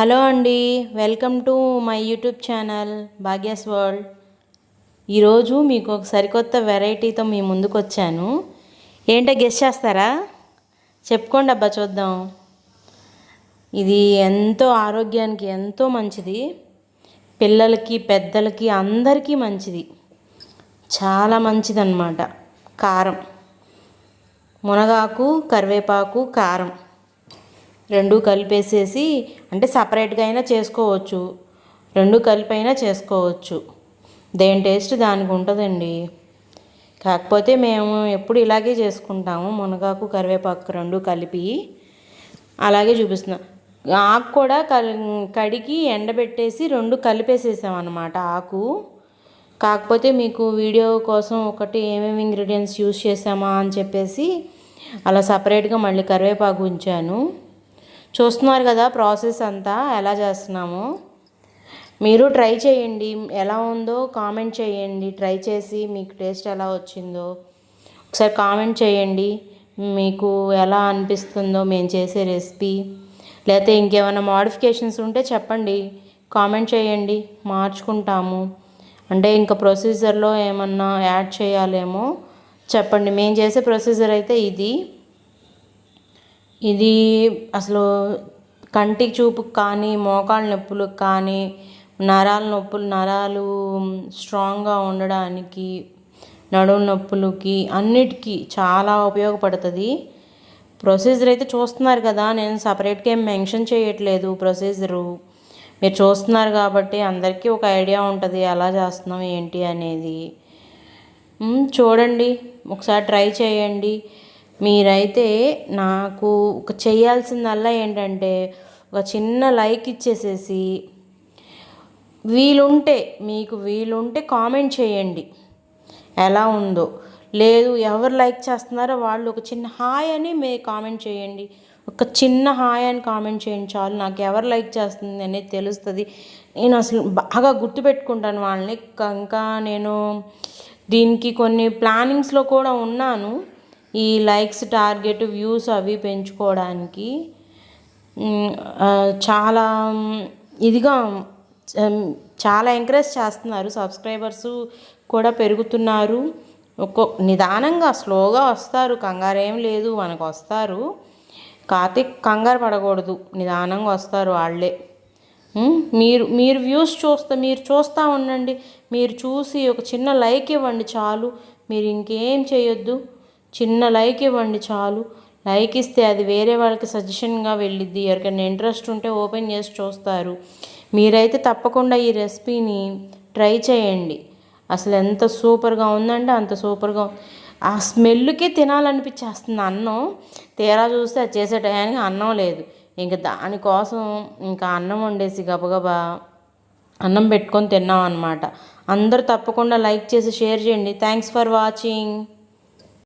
Hello అండి welcome to my YouTube channel Bhagya's world. ఈరోజు మీకు ఒక సరికొత్త వెరైటీతో మీ ముందుకు వచ్చాను ఏంటో గెస్ చేస్తారా? చెప్పుకోండి అబ్బా చూద్దాం. ఇది ఎంతో ఆరోగ్యానికి ఎంతో మంచిది. పిల్లలకి పెద్దలకి అందరికీ మంచిది. చాలా మంచిదన్నమాట. కారం. మునగాకు కరివేపాకు కారం. రెండు కలిపేసేసి అంటే సపరేట్గా అయినా చేసుకోవచ్చు. రెండు కలిపైనా చేసుకోవచ్చు. దేని టేస్ట్ దానికి ఉంటుందండి. కాకపోతే మేము ఎప్పుడు ఇలాగే చేసుకుంటాము. మునగాకు కరివేపాకు రెండు కలిపి అలాగే చూపిస్తున్నాం. ఆకు కూడా కడిగి ఎండబెట్టేసి రెండు కలిపేసేసామన్నమాట ఆకు. కాకపోతే మీకు వీడియో కోసం ఒకటి ఏమేమి ఇంగ్రీడియంట్స్ యూస్ చేసామా అని చెప్పేసి అలా సపరేట్గా మళ్ళీ కరివేపాకు ఉంచాను. చూస్తున్నారు కదా ప్రాసెస్ అంతా ఎలా చేస్తున్నాము? మీరు ట్రై చేయండి ఎలా ఉందో కామెంట్ చేయండి ట్రై చేసి మీకు టేస్ట్ ఎలా వచ్చిందో. ఒకసారి కామెంట్ చేయండి మీకు ఎలా అనిపిస్తుందో మేము చేసే రెసిపీ. లేకపోతే ఇంకేమైనా మోడిఫికేషన్స్ ఉంటే చెప్పండి కామెంట్ చేయండి మార్చుకుంటాము. అంటే ఇంకా ప్రొసీజర్లో ఏమన్నా యాడ్ చేయాలేమో చెప్పండి. మేము చేసే ప్రొసీజర్ అయితే ఇది. ఇది అసలు కంటి చూపుకు కానీ మోకాళ్ళ నొప్పులకు కానీ నరాల నొప్పులు నరాలు స్ట్రాంగ్గా ఉండడానికి నడుము నొప్పులకి అన్నిటికీ చాలా ఉపయోగపడుతుంది. ప్రొసీజర్ అయితే చూస్తున్నారు కదా నేను సపరేట్గా ఏం మెన్షన్ చేయట్లేదు ప్రొసీజరు. మీరు చూస్తున్నారు కాబట్టి అందరికీ ఒక ఐడియా ఉంటుంది ఎలా చేస్తున్నాం ఏంటి అనేది. చూడండి ఒకసారి ట్రై చేయండి. మీరైతే నాకు ఒక చేయాల్సిందల్లా ఏంటంటే ఒక చిన్న లైక్ ఇచ్చేసేసి వీలుంటే మీకు వీలుంటే కామెంట్ చేయండి. ఎలా ఉందో. లేదు ఎవరు లైక్ చేస్తున్నారో వాళ్ళు ఒక చిన్న హాయ్ అని మే కామెంట్ చేయండి. ఒక చిన్న హాయ్ అని కామెంట్ చేయండి చాలు. నాకు ఎవరు లైక్ చేస్తుంది అనేది తెలుస్తుంది. నేను అసలు బాగా గుర్తుపెట్టుకుంటాను వాళ్ళని. ఇంకా నేను దీనికి కొన్ని ప్లానింగ్స్లో కూడా ఉన్నాను. ఈ లైక్స్ టార్గెట్ వ్యూస్ అవి పెంచుకోవడానికి చాలా ఇదిగా చాలా ఎంకరేజ్ చేస్తున్నారు. సబ్స్క్రైబర్స్ కూడా పెరుగుతున్నారు. ఒక్కో నిదానంగా స్లోగా వస్తారు. కంగారు ఏం లేదు మనకు వస్తారు. కార్తీక్ కంగారు పడకూడదు. నిదానంగా వస్తారు వాళ్ళే. మీరు మీరు వ్యూస్ చూస్తే మీరు చూస్తూ ఉండండి. మీరు చూసి ఒక చిన్న లైక్ ఇవ్వండి చాలు. మీరు ఇంకేం చేయొద్దు. చిన్న లైక్ ఇవ్వండి చాలు. లైక్ ఇస్తే అది వేరే వాళ్ళకి సజెషన్గా వెళ్ళిద్ది. ఎవరికైనా ఇంట్రెస్ట్ ఉంటే ఓపెన్ చేసి చూస్తారు. మీరైతే తప్పకుండా ఈ రెసిపీని ట్రై చేయండి. అసలు ఎంత సూపర్గా ఉందంటే అంత సూపర్గా ఆ స్మెల్కే తినాలనిపించేస్తుంది అన్నం. తీరా చూస్తే అది చేసే టయానికి అన్నం లేదు. ఇంకా దానికోసం ఇంకా అన్నం వండేసి గబగబా అన్నం పెట్టుకొని తిన్నాం అనమాట అందరూ తప్పకుండా లైక్ చేసి షేర్ చేయండి. Thanks for watching.